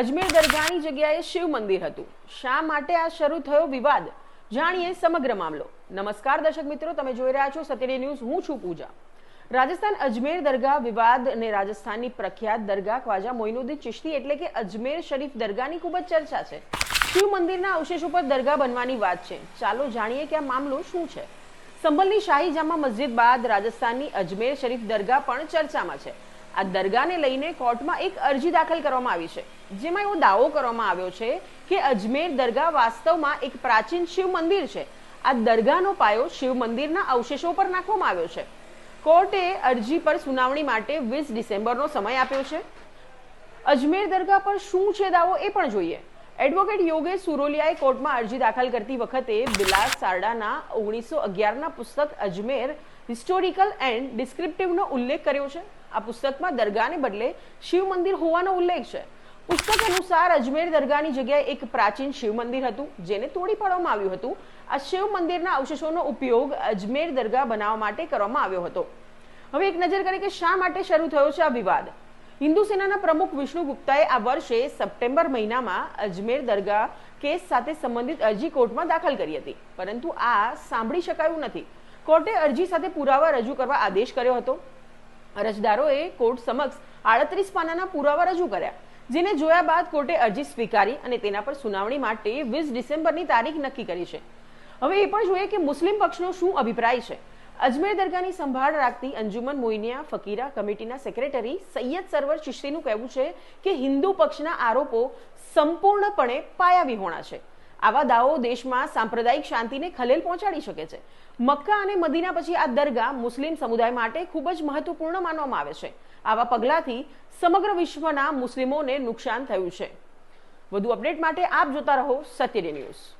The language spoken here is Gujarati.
અજમેર દરગાહની જગ્યાએ શિવ મંદિર હતું. શા માટે આ શરૂ થયો વિવાદ? જાણીએ સમગ્ર મામલો. નમસ્કાર દર્શક મિત્રો, તમે જોઈ રહ્યા છો સત્યડી ન્યૂઝ. હું છું પૂજા. રાજસ્થાન અજમેર દરગાહ વિવાદ અને રાજસ્થાનની પ્રખ્યાત દરગાહ ખ્વાજા મોઇનુદ્દીન ચિશ્તી એટલે કે અજમેર શરીફ દરગાહની ખૂબ જ ચર્ચા છે. શિવ મંદિરના અવશેષ ઉપર દરગાહ બનવાની વાત છે. ચાલો જાણીએ કે આ મામલો શું છે. સંભલની શાહી જામા મસ્જિદ બાદ રાજસ્થાનની અજમેર શરીફ દરગાહ પણ ચર્ચામાં છે. આ દરગાહને લઈને કોર્ટમાં એક અરજી દાખલ કરવામાં આવી છે, જેમાં એવો દાવો કરવામાં આવ્યો છે કે અજમેર દરગાહ વાસ્તવમાં એક પ્રાચીન શિવ મંદિર છે. આ દરગાહનો પાયો શિવ મંદિરના અવશેષો પર નાખવામાં આવ્યો છે. કોર્ટે અરજી પર સુનાવણી માટે વીસ ડિસેમ્બરનો સમય આપ્યો છે. અજમેર દરગાહ પર શું છે દાવો એ પણ જોઈએ. એડવોકેટ યોગેશ સુરોલિયાએ કોર્ટમાં અરજી દાખલ કરતી વખતે બિલાસ સારડાના ઓગણીસો અગિયારના પુસ્તક અજમેર હિસ્ટોરિકલ એન્ડ ડિસ્ક્રિપ્ટિવનો ઉલ્લેખ કર્યો છે. આ પુસ્તકમાં દરગાહને બદલે શિવ મંદિર હોવાનો ઉલ્લેખ છે. પુસ્તક અનુસાર અજમેર દરગાહની જગ્યાએ એક પ્રાચીન શિવ મંદિર હતું, જેને તોડી પાડવામાં આવ્યું હતું. આ શિવ મંદિરના અવશેષોનો ઉપયોગ અજમેર દરગાહ બનાવવા માટે કરવામાં આવ્યો હતો. હવે એક નજર કરીએ કે શા માટે શરૂ થયો છે આ વિવાદ? હિન્દુ સેનાના પ્રમુખ વિષ્ણુ ગુપ્તાએ આ વર્ષે સપ્ટેમ્બર મહિનામાં અજમેર દરગાહ કેસ સાથે સંબંધિત અરજી કોર્ટમાં દાખલ કરી હતી. પરંતુ આ સાંભળી શકાયું નથી. કોર્ટે અરજી સાથે પુરાવા રજૂ કરવા આદેશ કર્યો હતો. અરજદારોએ કોર્ટ સમક્ષ આડત્રીસ પાનાના પુરાવા રજૂ કર્યા, જેને જોયા બાદ કોર્ટે અરજી સ્વીકારી અને તેના પર સુનાવણી માટે વીસ ડિસેમ્બરની તારીખ નક્કી કરી છે. હવે એ પણ જોઈએ કે મુસ્લિમ પક્ષનો શું અભિપ્રાય છે. અજમેર દરગાહની સંભાળ રાખતી અંજુમન મોઇનિયા ફકીરા કમિટીના સેક્રેટરી સૈયદ સરવર ચિશ્તીનું કહેવું છે કે હિન્દુ પક્ષના આરોપો સંપૂર્ણપણે પાયાવિહોણા છે. આવા દાવો દેશમાં સાંપ્રદાયિક શાંતિને ખલેલ પહોંચાડી શકે છે. મક્કા અને મદીના પછી આ દરગાહ મુસ્લિમ સમુદાય માટે ખૂબ જ મહત્વપૂર્ણ માનવામાં આવે છે. આવા પગલાથી સમગ્ર વિશ્વના મુસ્લિમોને નુકસાન થયું છે. વધુ અપડેટ માટે આપ જોતા રહો સત્યડી ન્યૂઝ.